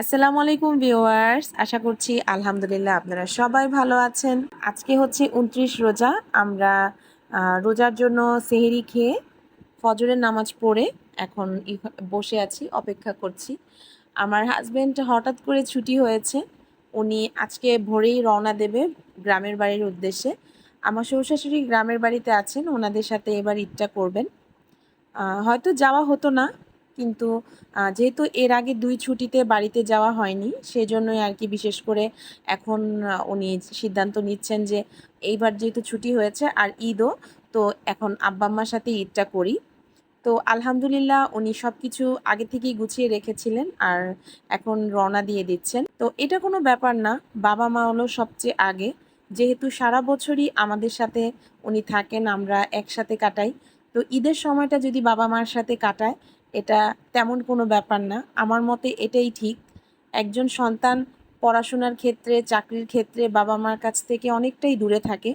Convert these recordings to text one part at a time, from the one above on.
আসসালামু আলাইকুম ভিউয়ার্স, আশা করছি আলহামদুলিল্লাহ আপনারা সবাই ভালো আছেন। আজকে হচ্ছে উনত্রিশ রোজা, আমরা রোজার জন্য সেহেরি খেয়ে ফজরের নামাজ পড়ে এখন বসে আছি, অপেক্ষা করছি। আমার হাজবেন্ড হঠাৎ করে ছুটি হয়েছে, উনি আজকে ভোরেই রওনা দেবে গ্রামের বাড়ির উদ্দেশ্যে। আমার শ্বশুর গ্রামের বাড়িতে আছেন, ওনাদের সাথে এবার ঈদটা করবেন। হয়তো যাওয়া হতো না কিন্তু যেহেতু এর আগে দুই ছুটিতে বাড়িতে যাওয়া হয়নি, সেজন্যই আর কি বিশেষ করে এখন উনি সিদ্ধান্ত নিচ্ছেন যে এইবার যেহেতু ছুটি হয়েছে আর ঈদও, তো এখন আব্বা আম্মার সাথে ঈদটা করি। তো আলহামদুলিল্লাহ উনি সব কিছু আগে থেকেই গুছিয়ে রেখেছিলেন আর এখন রওনা দিয়ে দিচ্ছেন। তো এটা কোনো ব্যাপার না, বাবা মা হলো সবচেয়ে আগে। যেহেতু সারা বছরই আমাদের সাথে উনি থাকেন, আমরা একসাথে কাটাই। তো ঈদের সময়টা যদি বাবা মার সাথে কাটায় এটা তেমন কোনো ব্যাপার না। আমার মতে এটাই ঠিক। একজন সন্তান পড়াশোনার ক্ষেত্রে, চাকরির ক্ষেত্রে বাবা মার কাছ থেকে অনেকটাই দূরে থাকে।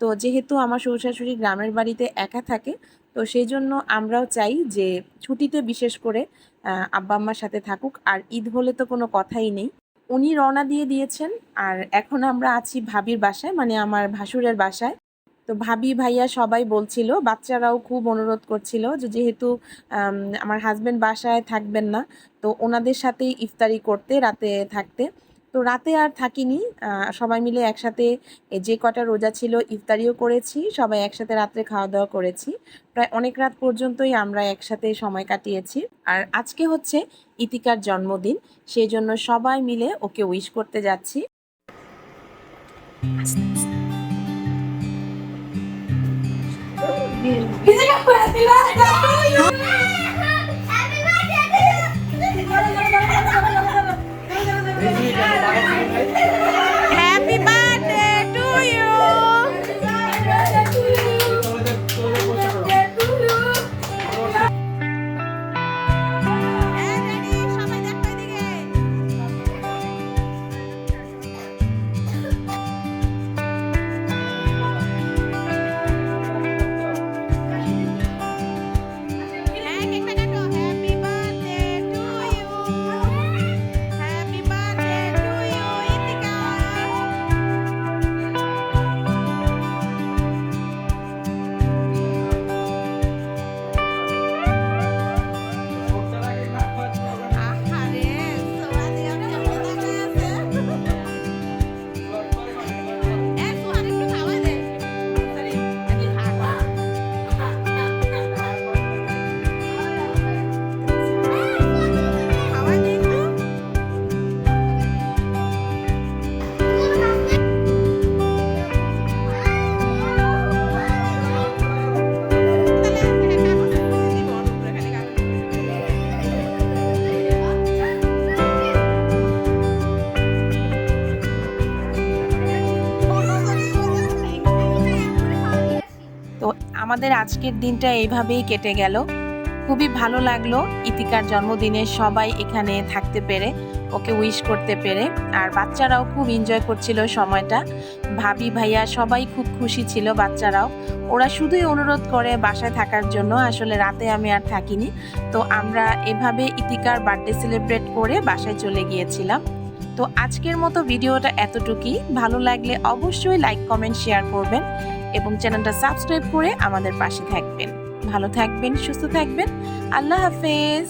তো যেহেতু আমার শ্বশুর শাশুড়ি গ্রামের বাড়িতে একা থাকে, তো সেই জন্য আমরাও চাই যে ছুটিতে বিশেষ করে আব্বা আম্মার সাথে থাকুক। আর ঈদ হলে তো কোনো কথাই নেই। উনি রওনা দিয়ে দিয়েছেন। আর এখন আমরা আছি ভাবির বাসায় মানে আমার ভাসুরের বাসায়। তো ভাবি ভাইয়া সবাই বলছিল, বাচ্চারাও খুব অনুরোধ করছিল যে যেহেতু আমার হাজব্যান্ড বাসায় থাকবেন না, তো ওনাদের সাথেই ইফতারি করতে, রাতে থাকতে। তো রাতে আর থাকিনি সবাই মিলে একসাথে যে কটা রোজা ছিল ইফতারিও করেছি, সবাই একসাথে রাত্রে খাওয়া দাওয়া করেছি। প্রায় অনেক রাত পর্যন্তই আমরা একসাথে সময় কাটিয়েছি। আর আজকে হচ্ছে ইতিকার জন্মদিন, সেই জন্য সবাই মিলে ওকে উইশ করতে যাচ্ছি। Bien. ¡Dice que fuera privada! আমাদের আজকের দিনটা এইভাবেই কেটে গেল। খুবই ভালো লাগল ইতিকার জন্মদিনে সবাই এখানে থাকতে পেরে, ওকে উইশ করতে পেরে। আর বাচ্চারাও খুব এনজয় করছিল সময়টা। ভাবি ভাইয়া সবাই খুব খুশি ছিল বাচ্চারাও। ওরা শুধুই অনুরোধ করে বাসায় থাকার জন্য, আসলে রাতে আমি আর থাকিনি। তো আমরা এভাবে ইতিকার বার্থডে সেলিব্রেট করে বাসায় চলে গিয়েছিলাম। তো আজকের মতো ভিডিওটা এতটুকুই। ভালো লাগলে অবশ্যই লাইক কমেন্ট শেয়ার করবেন। এবং চ্যানেলটা সাবস্ক্রাইব করে আমাদের পাশে থাকবেন। ভালো থাকবেন সুস্থ থাকবেন। আল্লাহ হাফেজ।